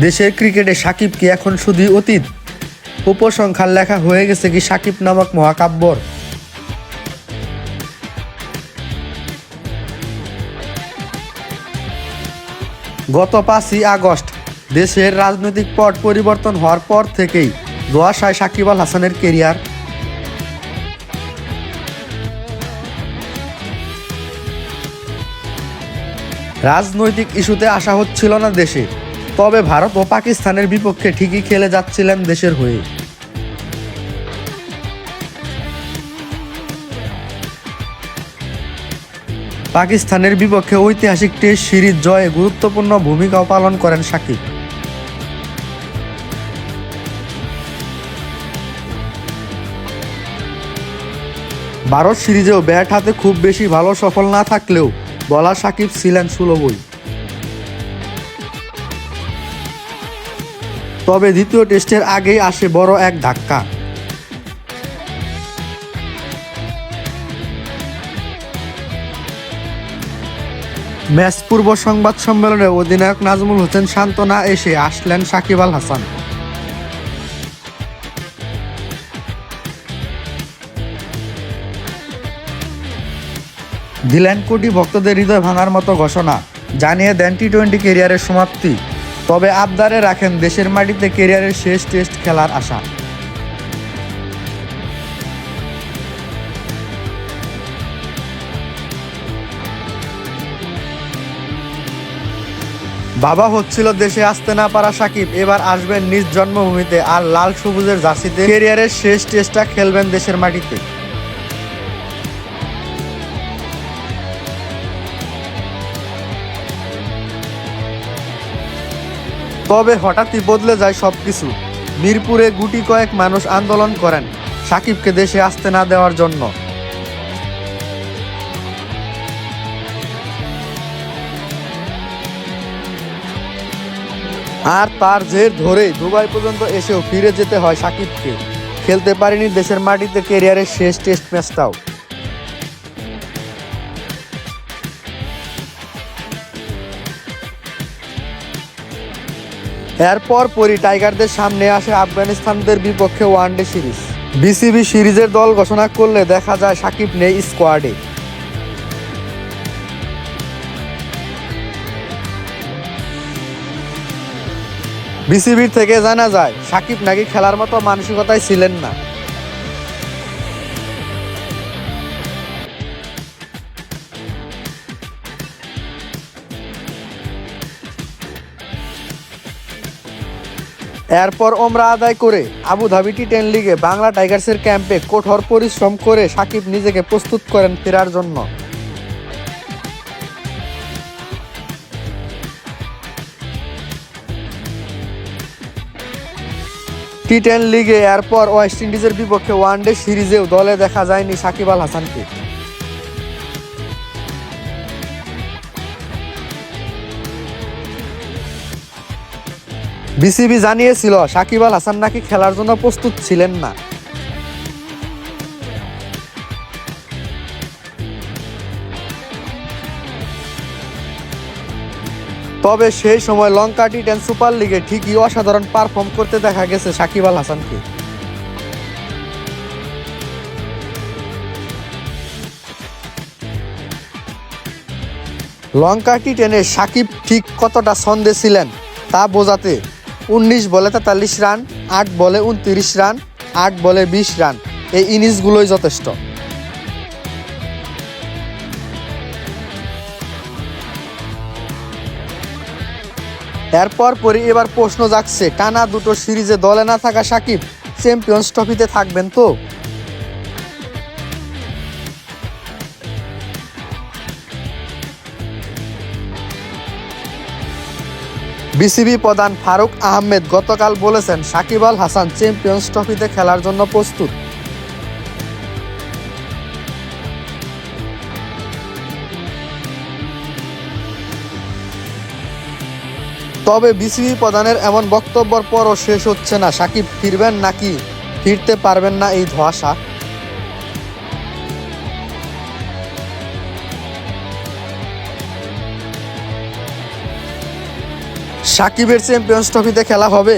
দেশের ক্রিকেটে সাকিব কি এখন শুধুই অতীত? উপসংখ্যার লেখা হয়ে গেছে কি সাকিব নামক মহাকাব্যর? গত পাঁচই আগস্ট, দেশের রাজনৈতিক পট পরিবর্তন হওয়ার পর থেকেই দোয়াশায় সাকিব আল হাসানের কেরিয়ার রাজনৈতিক ইস্যুতে আসা হচ্ছিল না দেশে। তবে ভারত ও পাকিস্তানের বিপক্ষে ঠিকই খেলে যাচ্ছিলেন দেশের হয়ে। পাকিস্তানের বিপক্ষে ঐতিহাসিক টেস্ট সিরিজ জয়ে গুরুত্বপূর্ণ ভূমিকাও পালন করেন সাকিব। ভারত সিরিজেও ব্যাট হাতে খুব বেশি ভালো সফল না থাকলেও বলা সাকিব ছিলেন সুলভই। তবে দ্বিতীয় টেস্টের আগেই আসে বড় এক ধাক্কা। ম্যাচ পূর্ব সংবাদ সম্মেলনে অধিনায়ক নাজমুল হোসেন সান্ত্বনা এসে আসলেন সাকিব আল হাসান। দিলেন কোটি ভক্তদের হৃদয় ভাঙার মতো ঘোষণা, জানিয়ে দেন টি টোয়েন্টি কেরিয়ারের সমাপ্তি। তবে আবদারে রাখেন দেশের মাটিতে কেরিয়ারের শেষ টেস্ট খেলার আশা। বাবা হচ্ছিল দেশে আসতে না পারা সাকিব, এবার আসবেন নিজ জন্মভূমিতে আর লাল সবুজের জার্সিতে। কেরিয়ারের শেষ টেস্টটা খেলবেন দেশের মাটিতে। তবে হঠাৎই বদলে যায় সব কিছু মিরপুরে গুটি কয়েক মানুষ আন্দোলন করেন, সাকিবকে দেশে আসতে না দেওয়ার জন্য। আর তার জের ধরে দুবাই পর্যন্ত এসেও ফিরে যেতে হয় সাকিবকে। খেলতে পারেনি দেশের মাটিতে কেরিয়ারের শেষ টেস্ট ম্যাচটাও। এরপর পরই টাইগারদের সামনে আসে আফগানিস্তানদের বিপক্ষে ওয়ান ডে সিরিজ। বিসিবি সিরিজের দল ঘোষণা করলে দেখা যায় সাকিব নেই স্কোয়াডে। বিসিবির থেকে জানা যায়, সাকিব নাকি খেলার মতো মানসিকতায় ছিলেন না। এরপর ওমরা আদায় করে আবুধাবি টি টেন লিগে বাংলা টাইগার্সের ক্যাম্পে কঠোর পরিশ্রম করে সাকিব নিজেকে প্রস্তুত করেন ফেরার জন্য। টি টেন লিগে এরপর ওয়েস্ট ইন্ডিজের বিপক্ষে ওয়ানডে সিরিজেও দলে দেখা যায়নি সাকিব আল হাসানকে। বিসিবি জানিয়েছিল, সাকিব আল হাসান নাকি খেলার জন্য প্রস্তুত ছিলেন না। তবে সেই সময় লঙ্কা টি টেন সুপার লিগে ঠিকই অসাধারণ পারফর্ম করতে দেখা গেছে সাকিব আল হাসানকে। লঙ্কা টি টেনে সাকিব ঠিক কতটা ছন্দে ছিলেন তা বোঝাতে উনিশ বলে তেতাল্লিশ রান, আট বলে উনত্রিশ রান, আট বলে বিশ রান। এই ইনিংসগুলোই যথেষ্ট। এরপর পরে এবার প্রশ্ন জাগছে, টানা দুটো সিরিজে দলে না থাকা সাকিব, চ্যাম্পিয়ন্স ট্রফিতে থাকবেন তো? বিসিবি প্রধান ফারুক আহমেদ গতকাল বলেছেন, সাকিব আল হাসান চ্যাম্পিয়ন্স ট্রফিতে খেলার জন্য প্রস্তুত। তবে বিসিবি প্রধানের এমন বক্তব্যর পরও শেষ হচ্ছে না। সাকিব ফিরবেন নাকি, ফিরতে পারবেন না এই ধোয়াশা? সাকিবের চ্যাম্পিয়ন্স ট্রফিতে খেলা হবে?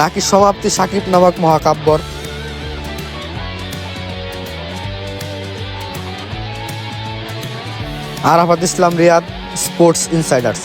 নাকি সমাপ্তি সাকিব নামক মহাকাব্যর? Arafat Islam Riyad, sports insiders.